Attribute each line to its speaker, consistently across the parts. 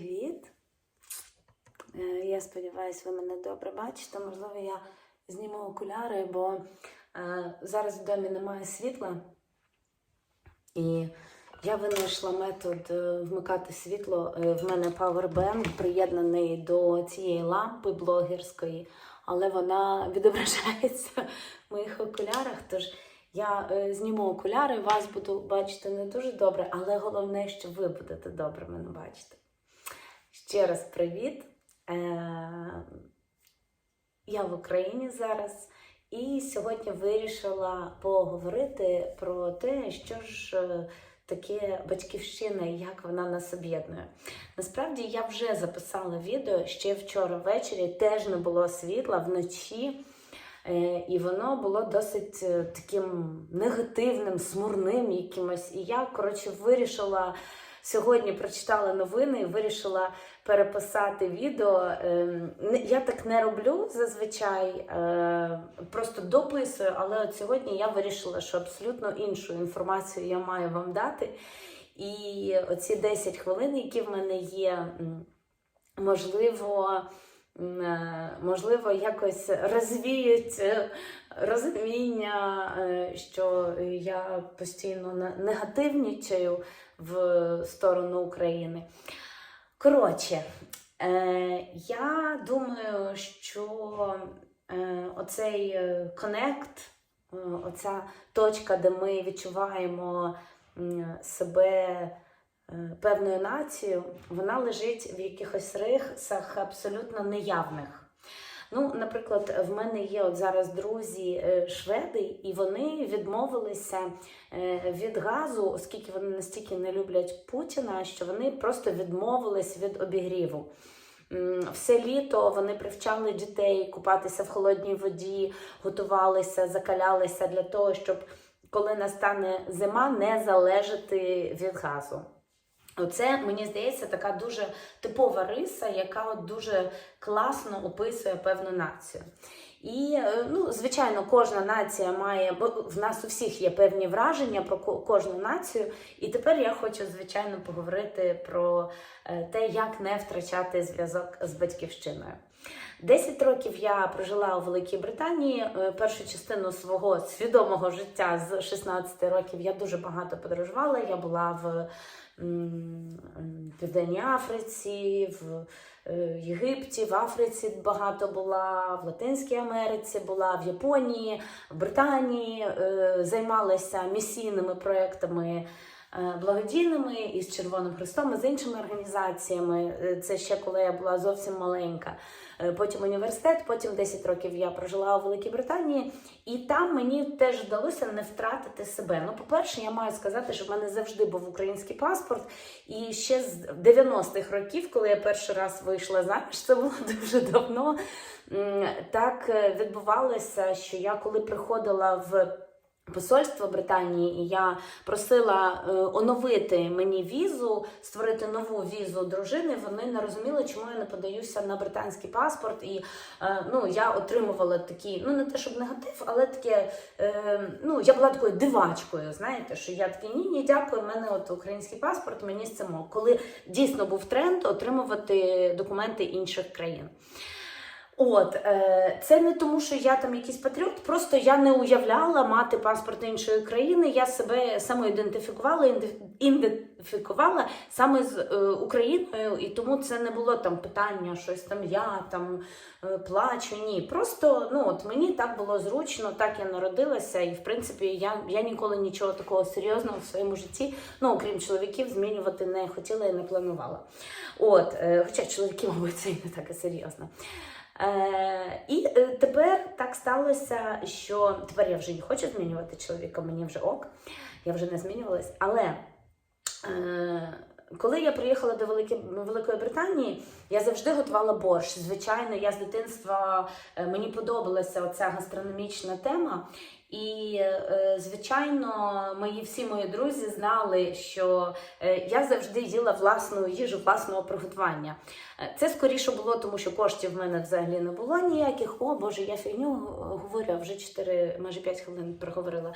Speaker 1: Привіт! Е, Я сподіваюся, ви мене добре бачите. Можливо, я зніму окуляри, бо е, зараз в домі немає світла. І я винайшла метод е, вмикати світло. В мене павербенк приєднаний до цієї лампи блогерської, але вона відображається в моїх окулярах. Тож я зніму окуляри, вас буду бачити не дуже добре, але головне, що ви будете добре мене бачити. Ще раз привіт. Е, я в Україні зараз. І сьогодні вирішила поговорити про те, що ж е, таке батьківщина і як вона нас об'єднує. Насправді я вже записала відео ще вчора ввечері, теж не було світла вночі. Е, І воно було досить таким негативним, смурним якимось. І я, коротше, вирішила сьогодні прочитала новини і вирішила переписати відео. Ем, Я так не роблю зазвичай, е, просто дописую, але от сьогодні я вирішила, що абсолютно іншу інформацію я маю вам дати. І оці 10 хвилин, які в мене є, можливо. е, Можливо, якось розвіють е, розуміння, що я постійно не- негативнічаю в сторону України. Коротше, е, я думаю, що е, оцей е, коннект, е, оця точка, де ми відчуваємо себе е, певною нацією, вона лежить в якихось рисах абсолютно неявних. Ну, наприклад, в мене є от зараз друзі е, шведи, і вони відмовилися е, від газу, оскільки вони настільки не люблять Путіна, що вони просто відмовились від обігріву. Все літо вони привчали дітей купатися в холодній воді, готувалися, закалялися для того, щоб коли настане зима, не залежати від газу. Оце, мені здається, така дуже типова риса, яка от дуже класно описує певну націю. І, е, ну, звичайно, кожна нація має, бо в нас у всіх є певні враження про кожну націю. І тепер я хочу, звичайно, поговорити про е, те, як не втрачати зв'язок з батьківщиною. Десять років я прожила у Великій Британії. Е, Першу частину свого свідомого життя з 16 років я дуже багато подорожувала. Я була в Південній Африці, в е, Єгипті, в Африці багато була, в Латинській Америці була, в Японії, в Британії е, займалася місійними проектами. Е, Благодійними із Червоним Христом, і з іншими організаціями. Е, Це ще коли я була зовсім маленька. Е, Потім університет, потім 10 років я прожила у Великій Британії, і там мені теж вдалося не втратити себе. Ну, по-перше, я маю сказати, що в мене завжди був український паспорт. І ще з 90-х років, коли я перший раз вийшла заміж, це було дуже давно. Так відбувалося, що я коли приходила в. Посольство Британії, і я просила е, оновити мені візу, створити нову візу дружини. Вони не розуміли, чому я не подаюся на британський паспорт. І е, ну, я отримувала такі, ну не те, щоб негатив, але таке, е, ну я була такою дивачкою. Знаєте, що я такі ні, ні, дякую. в мене от український паспорт, мені з цим коли дійсно був тренд отримувати документи інших країн. От, е, це не тому, що я там якийсь патріот, просто я не уявляла мати паспорт іншої країни. Я себе самоідентифікувала, ідентиф- ідентифікувала саме з е, Україною, і тому це не було там питання, щось там я там е, плачу. Ні. Просто ну от мені так було зручно, так я народилася, і в принципі я, я ніколи нічого такого серйозного в своєму житті, ну окрім чоловіків, змінювати не хотіла і не планувала. От, хоча чоловіки, мабуть, це і не так і серйозно. Е, і е, тепер так сталося, що тепер я вже не хочу змінювати чоловіка, мені вже ок, я вже не змінювалась. Але е, коли я приїхала до Великої, Британії, я завжди готувала борщ. Звичайно, я з дитинства мені подобалася оця гастрономічна тема. І, е, звичайно, мої всі мої друзі знали, що е, я завжди їла власну їжу власного приготування. Е, Це скоріше було, тому що коштів в мене взагалі не було ніяких. О Боже, я фігню говорю, а вже 4, майже 5 хвилин проговорила.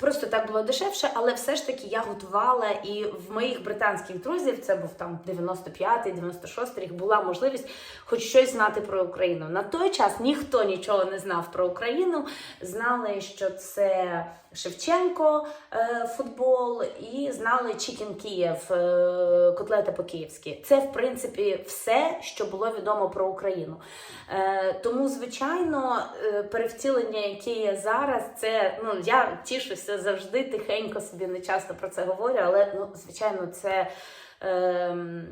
Speaker 1: Просто так було дешевше, але все ж таки я готувала, і в моїх британських друзів, це був там 95-й, 96-й рік, була можливість хоч щось знати про Україну. На той час ніхто нічого не знав про Україну. Знали, що це Шевченко е, футбол, і знали Чікін Київ, е, котлета по-київськи. Це, в принципі, все, що було відомо про Україну. Е, тому, звичайно, перевтілення, яке є зараз, це ну я тішуся завжди тихенько собі не часто про це говорю, але ну, звичайно, це. Ем,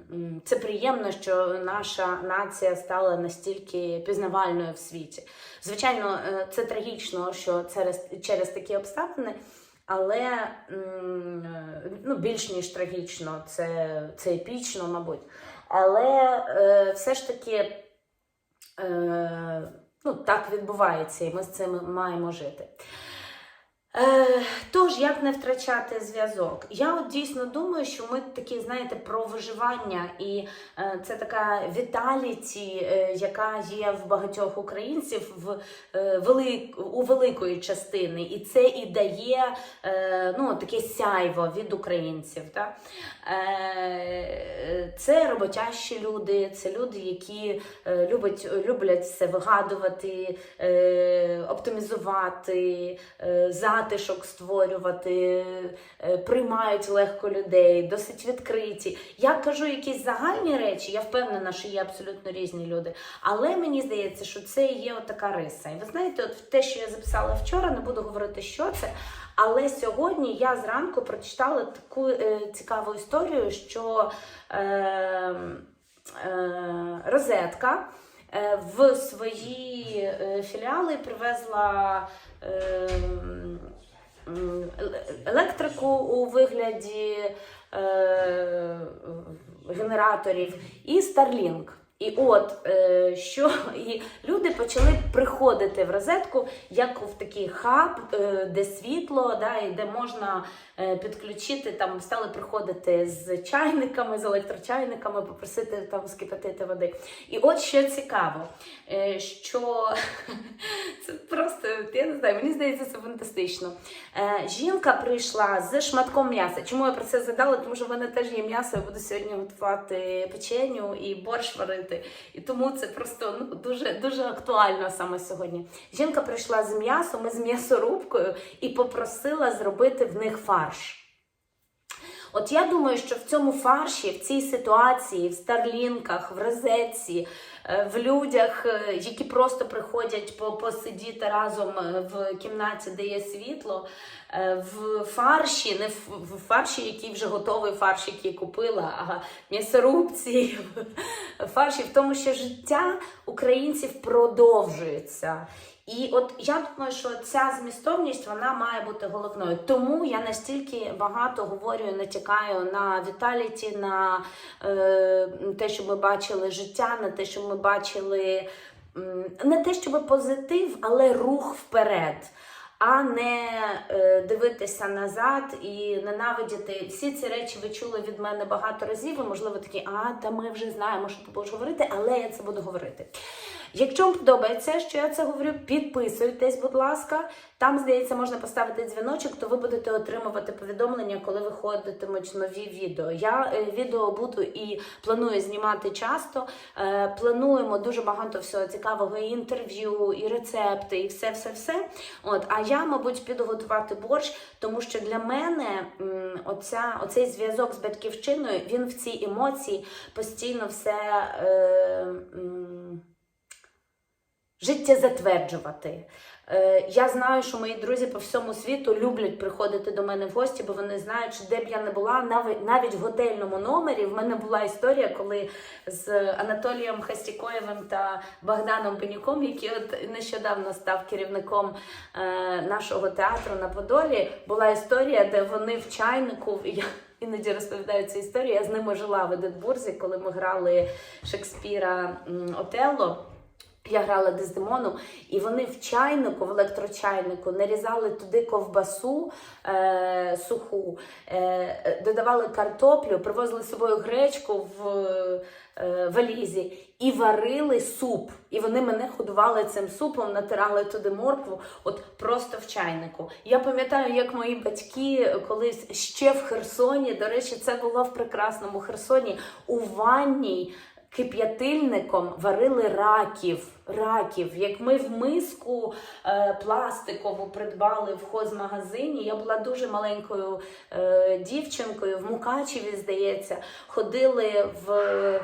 Speaker 1: Це приємно, що наша нація стала настільки пізнавальною в світі. Звичайно, е, це трагічно, що через, через такі обставини, але е, ну, більш ніж трагічно, це, це епічно, мабуть. Але е, все ж таки ну, так відбувається, і ми з цим маємо жити. Е, тож, як не втрачати зв'язок? Я от дійсно думаю, що ми такі, знаєте, про виживання, і е, це така віталіті, е, яка є в багатьох українців в, е, велик, у великої частини. І це і дає е, ну, таке сяйво від українців. Так? Е, це роботящі люди, це люди, які е, люблять, люблять все вигадувати, е, оптимізувати, е, затишок створювати, е, приймають легко людей, досить відкриті. Я кажу якісь загальні речі, я впевнена, що є абсолютно різні люди. Але мені здається, що це є така риса. І ви знаєте, от те, що я записала вчора, не буду говорити, що це. Але сьогодні я зранку прочитала таку е, цікаву історію, що е, е, розетка е, в свої е, філіали привезла електрику у вигляді е, генераторів і Starlink. І от е, що і люди почали приходити в розетку як в такий хаб, е, де світло, да, і де можна е, підключити, там стали приходити з чайниками, з електрочайниками, попросити там скипятити води. І от що цікаво, що це просто, я не знаю, мені здається, це фантастично. Жінка прийшла з шматком м'яса. Чому я про це згадала? Тому що в мене теж є м'ясо, я буду сьогодні готувати печеню і борщ варити. І тому це просто ну, дуже, дуже актуально саме сьогодні. Жінка прийшла з м'ясом з м'ясорубкою і попросила зробити в них фарш. От я думаю, що в цьому фарші, в цій ситуації, в старлінках, в розетці, е, в людях, е, які просто приходять по- посидіти разом е, в кімнаті, де є світло, в фарші, не в фарші, який вже готовий фарш, який купила, а м'ясорубці, фарші, в тому, що життя українців продовжується. І от я думаю, що ця змістовність вона має бути головною. Тому я настільки багато говорю, натякаю на віталіті, на е, те, що ми бачили життя, на те, що ми бачили не те, щоб позитив, але рух вперед. А не е, дивитися назад і ненавидіти. Всі ці речі ви чули від мене багато разів. І, можливо, такі, а та ми вже знаємо, що ти будеш говорити, але я це буду говорити. Якщо вам подобається, що я це говорю, підписуйтесь, будь ласка. Там, здається, можна поставити дзвіночок, то ви будете отримувати повідомлення, коли виходитимуть нові відео. Я е, відео буду і планую знімати часто. Е, плануємо дуже багато всього цікавого, і інтерв'ю, і рецепти, і все, все, все. От, а я, мабуть, піду готувати борщ, тому що для мене оця, оцей зв'язок з батьківщиною, він в цій емоції постійно все. Е, м, життя затверджувати. Е, я знаю, що мої друзі по всьому світу люблять приходити до мене в гості, бо вони знають, що де б я не була, навіть, в готельному номері. В мене була історія, коли з Анатолієм Хастікоєвим та Богданом Пенюком, який от нещодавно став керівником е, нашого театру на Подолі, була історія, де вони в чайнику. Я іноді розповідаю цю історію. Я з ними жила в Единбурзі, коли ми грали Шекспіра Отелло. Я грала Дездемону, і вони в чайнику, в електрочайнику нарізали туди ковбасу е, суху, е, додавали картоплю, привозили з собою гречку в е, валізі і варили суп. І вони мене годували цим супом, натирали туди моркву, от просто в чайнику. Я пам'ятаю, як мої батьки колись ще в Херсоні, до речі, це було в прекрасному Херсоні, у ванній кип'ятильником варили раків. Раків, як ми в миску е, пластикову придбали в хозмагазині. Я була дуже маленькою е, дівчинкою в Мукачеві, здається, ходили в е,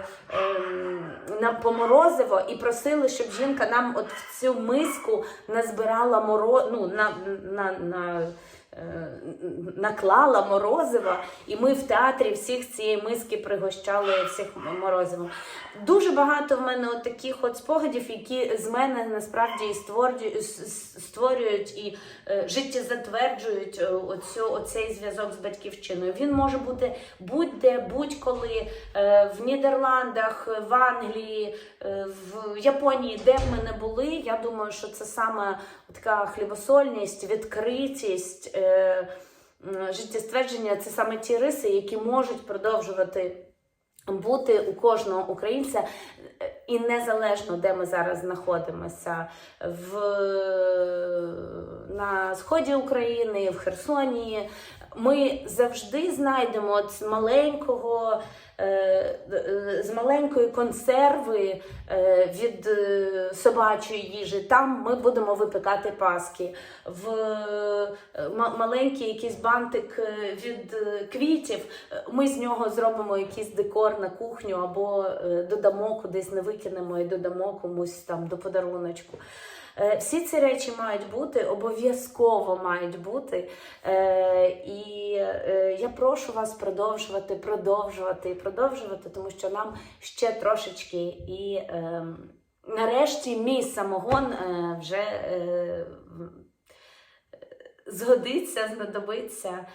Speaker 1: на поморозиво і просили, щоб жінка нам от в цю миску назбирала моро, ну, на, на, на, наклала морозива, і ми в театрі всіх цієї миски пригощали всіх морозивом. Дуже багато в мене от таких от спогадів, які з мене насправді створюють, і е, життєзатверджують е, оцю, оцей зв'язок з батьківщиною. Він може бути будь-де, будь-коли е, в Нідерландах, в Англії, е, в Японії, де б ми не були. Я думаю, що це саме така хлібосольність, відкритість. Е, Життєствердження це саме ті риси, які можуть продовжувати бути у кожного українця е, і незалежно, де ми зараз знаходимося, в, на сході України, в Херсоні. Ми завжди знайдемо от маленького. Е, З маленької консерви е, від е, собачої їжі, там ми будемо випікати паски. В маленький якийсь бантик від квітів, ми з нього зробимо якийсь декор на кухню або додамо кудись, не викинемо і додамо комусь там до подаруночку. Е, Всі ці речі мають бути, обов'язково мають бути. Е, І е, я прошу вас продовжувати, продовжувати і продовжувати, тому що нам ще трошечки і е, нарешті мій самогон вже згодиться, знадобиться.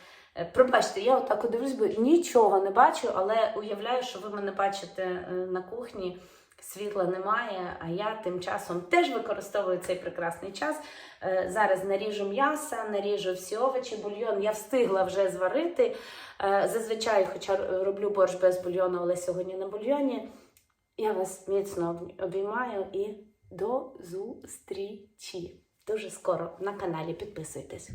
Speaker 1: Пробачте, я отак дивлюсь, бо нічого не бачу, але уявляю, що ви мене бачите на кухні. Світла немає, а я тим часом теж використовую цей прекрасний час. Е, Зараз наріжу м'яса, наріжу всі овочі, бульйон я встигла вже зварити. Е, Зазвичай, хоча роблю борщ без бульйону, але сьогодні на бульйоні. Я вас міцно обіймаю і до зустрічі. Дуже скоро на каналі підписуйтесь.